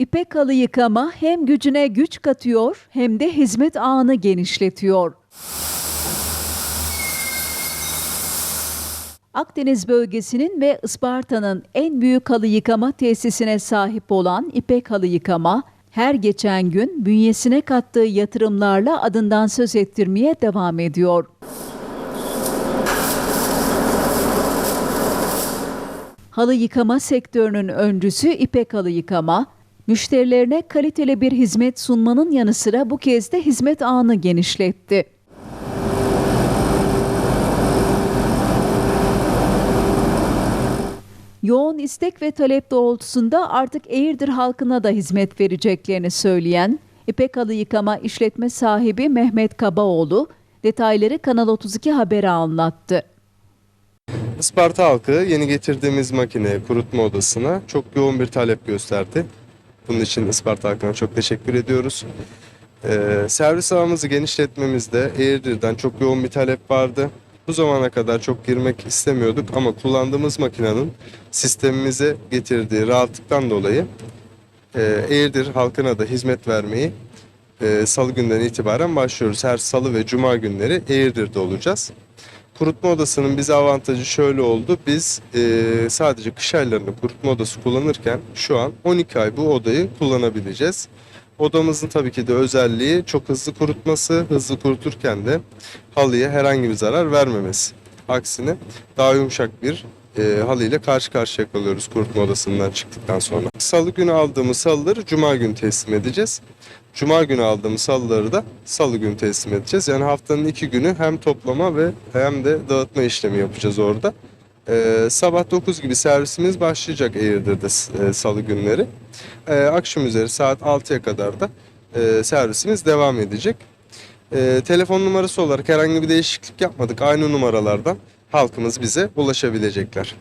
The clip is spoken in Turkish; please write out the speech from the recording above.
İpek halı yıkama hem gücüne güç katıyor hem de hizmet ağını genişletiyor. Akdeniz bölgesinin ve Isparta'nın en büyük halı yıkama tesisine sahip olan İpek Halı Yıkama, her geçen gün bünyesine kattığı yatırımlarla adından söz ettirmeye devam ediyor. Halı yıkama sektörünün öncüsü İpek Halı Yıkama, müşterilerine kaliteli bir hizmet sunmanın yanı sıra bu kez de hizmet ağını genişletti. Yoğun istek ve talep doğrultusunda artık Eğirdir halkına da hizmet vereceklerini söyleyen İpek Yıkama işletme sahibi Mehmet Kabaoğlu detayları Kanal 32 Haber'e anlattı. Isparta halkı yeni getirdiğimiz makine kurutma odasına çok yoğun bir talep gösterdi. Bunun için Isparta halkına çok teşekkür ediyoruz. Ee, servis ağımızı genişletmemizde Eğirdir'den çok yoğun bir talep vardı. Bu zamana kadar çok girmek istemiyorduk ama kullandığımız makinenin sistemimize getirdiği rahatlıktan dolayı e, Eğirdir halkına da hizmet vermeyi e, salı günden itibaren başlıyoruz. Her salı ve cuma günleri Eğirdir'de olacağız. Kurutma odasının bize avantajı şöyle oldu. Biz e, sadece kış aylarında kurutma odası kullanırken şu an 12 ay bu odayı kullanabileceğiz. Odamızın tabii ki de özelliği çok hızlı kurutması, hızlı kuruturken de halıya herhangi bir zarar vermemesi. Aksine daha yumuşak bir e, halıyla karşı karşıya kalıyoruz kurutma odasından çıktıktan sonra. Salı günü aldığımız halıları cuma günü teslim edeceğiz. Cuma günü aldığımız halıları da salı günü teslim edeceğiz. Yani haftanın iki günü hem toplama ve hem de dağıtma işlemi yapacağız orada. Ee, sabah 9 gibi servisimiz başlayacak Eğirdir'de e, salı günleri. Ee, akşam üzeri saat 6'ya kadar da e, servisimiz devam edecek. Ee, telefon numarası olarak herhangi bir değişiklik yapmadık. Aynı numaralardan halkımız bize ulaşabilecekler.